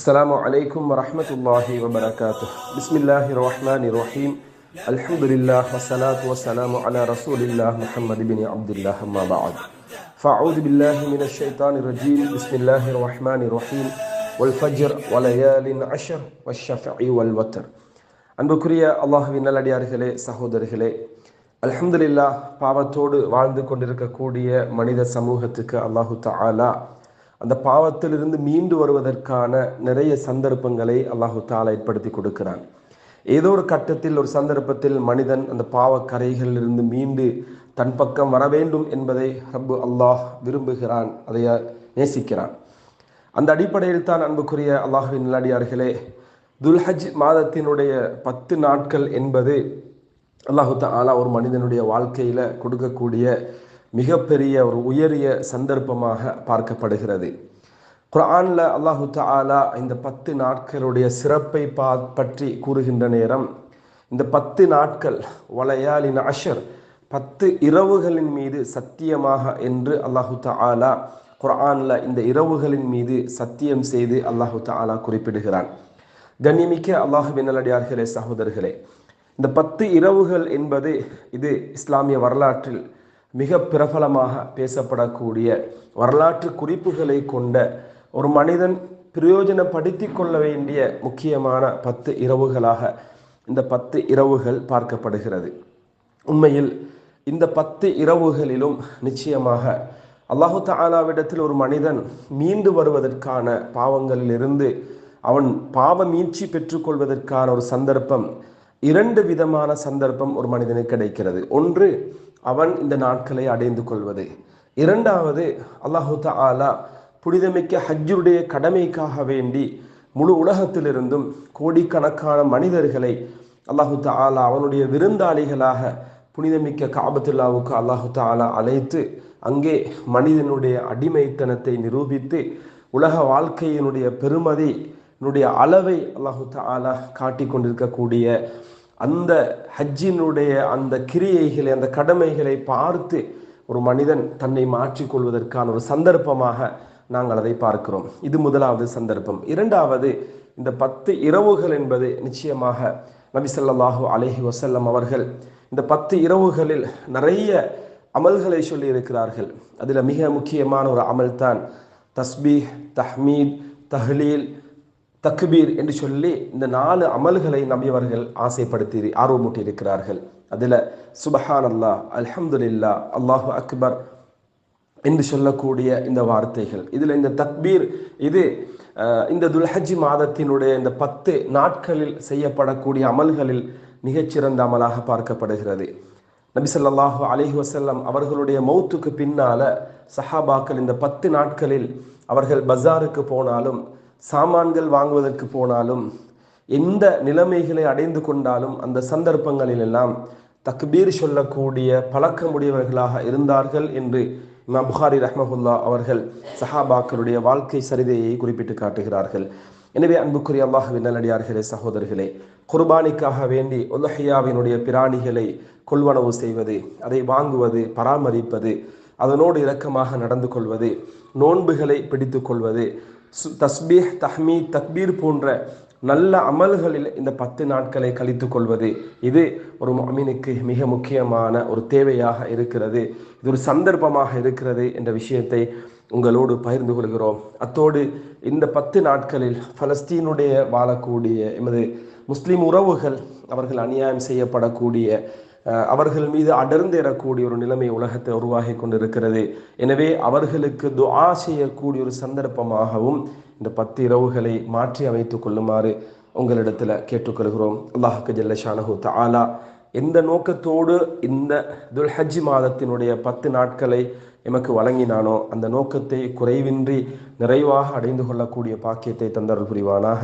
عليكم ورحمة الله وبركاته بسم الله الرحمن الرحيم الحمد لله والصلاة والسلام على رسول الله محمد بن عبد الله أما بعد فأعوذ بالله من الشيطان الرجيم بسم الله الرحمن الرحيم والفجر وليال عشر والشفع والوتر அன்புக்குரிய அல்லாஹுவின் நல்லடியார்களே சகோதரர்களே அல்ஹம்துலில்லா பாவத்தோடு வாழ்ந்து கொண்டிருக்கக்கூடிய மனித சமூகத்துக்கு அல்லாஹு தஆலா அந்த பாவத்திலிருந்து மீண்டு வருவதற்கான நிறைய சந்தர்ப்பங்களை அல்லாஹு தாலா ஏற்படுத்தி கொடுக்கிறான். ஏதோ ஒரு கட்டத்தில் ஒரு சந்தர்ப்பத்தில் மனிதன் அந்த பாவக்கரைகளிலிருந்து மீண்டு தன் பக்கம் வர வேண்டும் என்பதை ரப்பு அல்லாஹ் விரும்புகிறான் அதை நேசிக்கிறான். அந்த அடிப்படையில் தான் அன்புக்குரிய அல்லாஹுவின் நிலாடியார்களே துல்ஹஜ் மாதத்தினுடைய பத்து நாட்கள் என்பது அல்லாஹு தாலா ஒரு மனிதனுடைய வாழ்க்கையில் கொடுக்கக்கூடிய மிகப்பெரிய ஒரு உயரிய சந்தர்ப்பமாக பார்க்கப்படுகிறது. குரானில் அல்லாஹு தாலா இந்த பத்து நாட்களுடைய சிறப்பை பா பற்றி கூறுகின்ற நேரம் இந்த பத்து நாட்கள் வளையாலின் அஷர் பத்து இரவுகளின் மீது சத்தியமாக என்று அல்லாஹு தாலா குரானில் இந்த இரவுகளின் மீது சத்தியம் செய்து அல்லாஹு தாலா குறிப்பிடுகிறான். கண்ணிமிக்க அல்லாஹுவின் நல்லடியார்களே சகோதரர்களே இந்த பத்து இரவுகள் என்பது இது இஸ்லாமிய வரலாற்றில் மிக பிரபலமாக பேசப்படக்கூடிய வரலாற்று குறிப்புகளை கொண்ட ஒரு மனிதன் பிரயோஜனப்படுத்தி கொள்ள வேண்டிய முக்கியமான பத்து இரவுகளாக இந்த பத்து இரவுகள் பார்க்கப்படுகிறது. உண்மையில் இந்த பத்து இரவுகளிலும் நிச்சயமாக அல்லாஹு தாலாவிடத்தில் ஒரு மனிதன் மீண்டு வருவதற்கான பாவங்களிலிருந்து அவன் பாவ மீட்சி பெற்றுக்கொள்வதற்கான ஒரு சந்தர்ப்பம் இரண்டு விதமான சந்தர்ப்பம் ஒரு மனிதனுக்கு கிடைக்கிறது. ஒன்று அவன் இந்த நாட்களை அடைந்து கொள்வது. இரண்டாவது அல்லாஹு தாலா புனிதமிக்க ஹஜ்ஜுடைய கடமைக்காக வேண்டி முழு உலகத்திலிருந்தும் கோடிக்கணக்கான மனிதர்களை அல்லாஹு தாலா அவனுடைய விருந்தாளிகளாக புனிதமிக்க காபத்துல்லாவுக்கு அல்லாஹு தாலா அழைத்து அங்கே மனிதனுடைய அடிமைத்தனத்தை நிரூபித்து உலக வாழ்க்கையினுடைய பெருமதியினுடைய அளவை அல்லாஹு தாலா காட்டி கொண்டிருக்கக்கூடிய அந்த ஹஜ்ஜினுடைய அந்த கிரியைகளை அந்த கடமைகளை பார்த்து ஒரு மனிதன் தன்னை மாற்றிக்கொள்வதற்கான ஒரு சந்தர்ப்பமாக நாங்கள் அதை பார்க்கிறோம். இது முதலாவது சந்தர்ப்பம். இரண்டாவது இந்த பத்து இரவுகள் என்பது நிச்சயமாக நபிசல்லாஹு அலஹி வசல்லம் அவர்கள் இந்த பத்து இரவுகளில் நிறைய அமல்களை சொல்லி இருக்கிறார்கள் அதில் மிக முக்கியமான ஒரு அமல் தான் தஸ்பீஹ் தஹ்மீத் தஹ்லீல் தக்பீர் என்று சொல்லி இந்த நாலு அமல்களை நபியவர்கள் ஆசைப்படுத்தி ஆர்வமூட்டி இருக்கிறார்கள் அதில் சுபஹான் அல்லா அல்ஹம்துலில்லா அல்லாஹு அக்பர் என்று சொல்லக்கூடிய இந்த வார்த்தைகள். இதில் இந்த தக்பீர் இது இந்த துல்ஹஜி மாதத்தினுடைய இந்த பத்து நாட்களில் செய்யப்படக்கூடிய அமல்களில் மிகச்சிறந்த அமலாக பார்க்கப்படுகிறது. நபி சொல்லாஹு அலிஹி வசல்லம் அவர்களுடைய மௌத்துக்கு பின்னால சஹாபாக்கள் இந்த பத்து நாட்களில் அவர்கள் பஜாருக்கு போனாலும் சாமான்கள் வாங்குவதற்கு போனாலும் எந்த நிலைமைகளை அடைந்து கொண்டாலும் அந்த சந்தர்ப்பங்களில் எல்லாம் தக்பீர் சொல்லக்கூடிய பழக்கமுடையவர்களாக இருந்தார்கள் என்று இமாம் புகாரி ரஹ்மஹுல்லா அவர்கள் சஹாபாக்களுடைய வாழ்க்கை சரிதையை குறிப்பிட்டு காட்டுகிறார்கள். எனவே அன்புக்குரிய அல்லாஹுவின் நல்லடியார்களே சகோதரர்களே குர்பானிக்காக வேண்டி உலஹையாவினுடைய பிராணிகளை கொள்வனவு செய்வது அதை வாங்குவது பராமரிப்பது அதனோடு இரக்கமாக நடந்து கொள்வது நோன்புகளை பிடித்து கொள்வது தஸ்பீஹ் தஹ்மீ தக்பீர் போன்ற நல்ல அமல்களில் இந்த பத்து நாட்களை கழித்து கொள்வது. இது ஒரு அமீனுக்கு மிக முக்கியமான ஒரு தேவையாக இருக்கிறது. இது ஒரு சந்தர்ப்பமாக இருக்கிறது என்ற விஷயத்தை உங்களோடு பகிர்ந்து கொள்கிறோம். அத்தோடு இந்த பத்து நாட்களில் பலஸ்தீனுடைய வாழக்கூடிய எமது முஸ்லீம் உறவுகள் அவர்கள் அநியாயம் செய்யப்படக்கூடிய அவர்கள் மீது அடர்ந்து எறக்கூடிய ஒரு நிலைமை உலகத்தை உருவாகி கொண்டிருக்கிறது. எனவே அவர்களுக்கு துஆ செய்யக்கூடிய ஒரு சந்தர்ப்பமாகவும் இந்த பத்து இரவுகளை மாற்றி அமைத்துக் கொள்ளுமாறு உங்களிடத்துல கேட்டுக்கொள்கிறோம். அல்லாஹுக்கு ஜல்லஷானஹு தாலா எந்த நோக்கத்தோடு இந்த துல்ஹஜ் மாதத்தினுடைய பத்து நாட்களை எமக்கு வழங்கினானோ அந்த நோக்கத்தை குறைவின்றி நிறைவாக அடைந்து கொள்ளக்கூடிய பாக்கியத்தை தந்தருள் புரிவானாக.